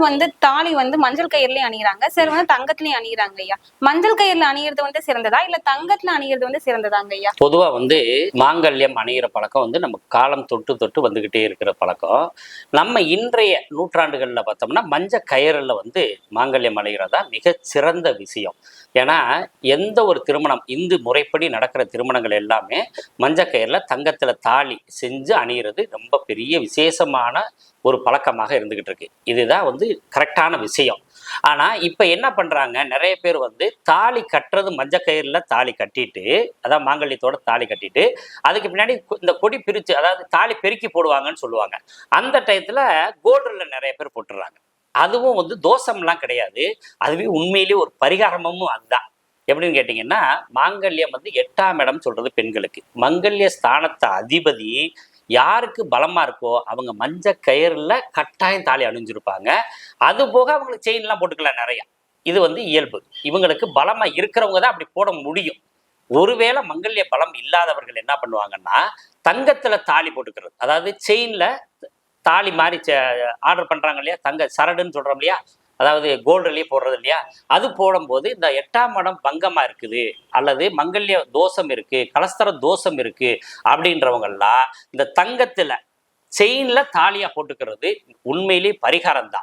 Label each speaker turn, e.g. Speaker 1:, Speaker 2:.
Speaker 1: வந்து தாலி வந்து மஞ்சள் கயிறுலயும் அணிகிறாங்க சிலர் வந்து தங்கத்துலயும் அணிகிறாங்க ஐயா. மஞ்சள் கயிறுல அணியறது வந்து சிறந்ததா? இல்ல தங்கத்துல அணியறது வந்து சிறந்ததாங்க ஐயா?
Speaker 2: பொதுவா வந்து மாங்கல்யம் அணிகிற பழக்கம் வந்து நம்ம காலம் தொட்டு தொட்டு வந்துகிட்டே இருக்கிற பழக்கம். நம்ம இன்றைய நூற்றாண்டுகள்ல பார்த்தோம்னா மஞ்ச கயிறுல வந்து மாங்கல்யம் அணிகிறதா மிக சிறந்த விஷயம். ஏன்னா எந்த ஒரு திருமணம் இந்து முறைப்படி நடக்கிற திருமணங்கள் எல்லாமே மஞ்ச கயிறுல தங்கத்துல தாலி செஞ்சு அணிகிறது ரொம்ப பெரிய விசேஷமான ஒரு பழக்கமாக இருந்துகிட்டு இருக்கு. இதுதான் வந்து கரெக்டான விஷயம். ஆனா இப்ப என்ன பண்றாங்க? நிறைய பேர் வந்து தாலி கட்டுறது மஞ்ச கயிறுல தாலி கட்டிட்டு அதான் மாங்கல்யத்தோட தாலி கட்டிட்டு அதுக்கு பின்னாடி இந்த கொடி பிரிச்சு அதாவது தாலி பெருக்கி போடுவாங்கன்னு சொல்லுவாங்க. அந்த டயத்துல கோல்டுல நிறைய பேர் போட்டுறாங்க அதுவும் வந்து தோஷம்லாம் கிடையாது. அதுவே உண்மையிலேயே ஒரு பரிகாரமும் அதுதான். எப்படின்னு கேட்டிங்கன்னா மாங்கல்யம் வந்து எட்டாம் இடம் சொல்றது பெண்களுக்கு. மங்கல்ய ஸ்தானத்தை அதிபதி யாருக்கு பலமா இருக்கோ அவங்க மஞ்ச கயிறுல கட்டாயம் தாலி அணிஞ்சிருப்பாங்க. அது போக அவங்களுக்கு செயின்லாம் போட்டுக்கலாம் நிறைய. இது வந்து இயல்பு. இவங்களுக்கு பலமா இருக்கிறவங்க தான் அப்படி போட முடியும். ஒருவேளை மங்கல்ய பலம் இல்லாதவர்கள் என்ன பண்ணுவாங்கன்னா தங்கத்துல தாலி போட்டுக்கிறது. அதாவது செயின்ல தாலி மாதிரி ஆர்டர் பண்றாங்க இல்லையா? தங்க சரடுன்னு சொல்றோம் இல்லையா? அதாவது கோல்டுலயே போடுறது இல்லையா? அது போடும்போது இந்த எட்டாம் இடம் பங்கமா இருக்குது அல்லது மங்கல்ய தோஷம் இருக்கு கலஸ்தர தோஷம் இருக்கு அப்படின்றவங்கெல்லாம் இந்த தங்கத்துல செயின்ல தாலியா போட்டுக்கிறது உண்மையிலேயே பரிகாரம் தான்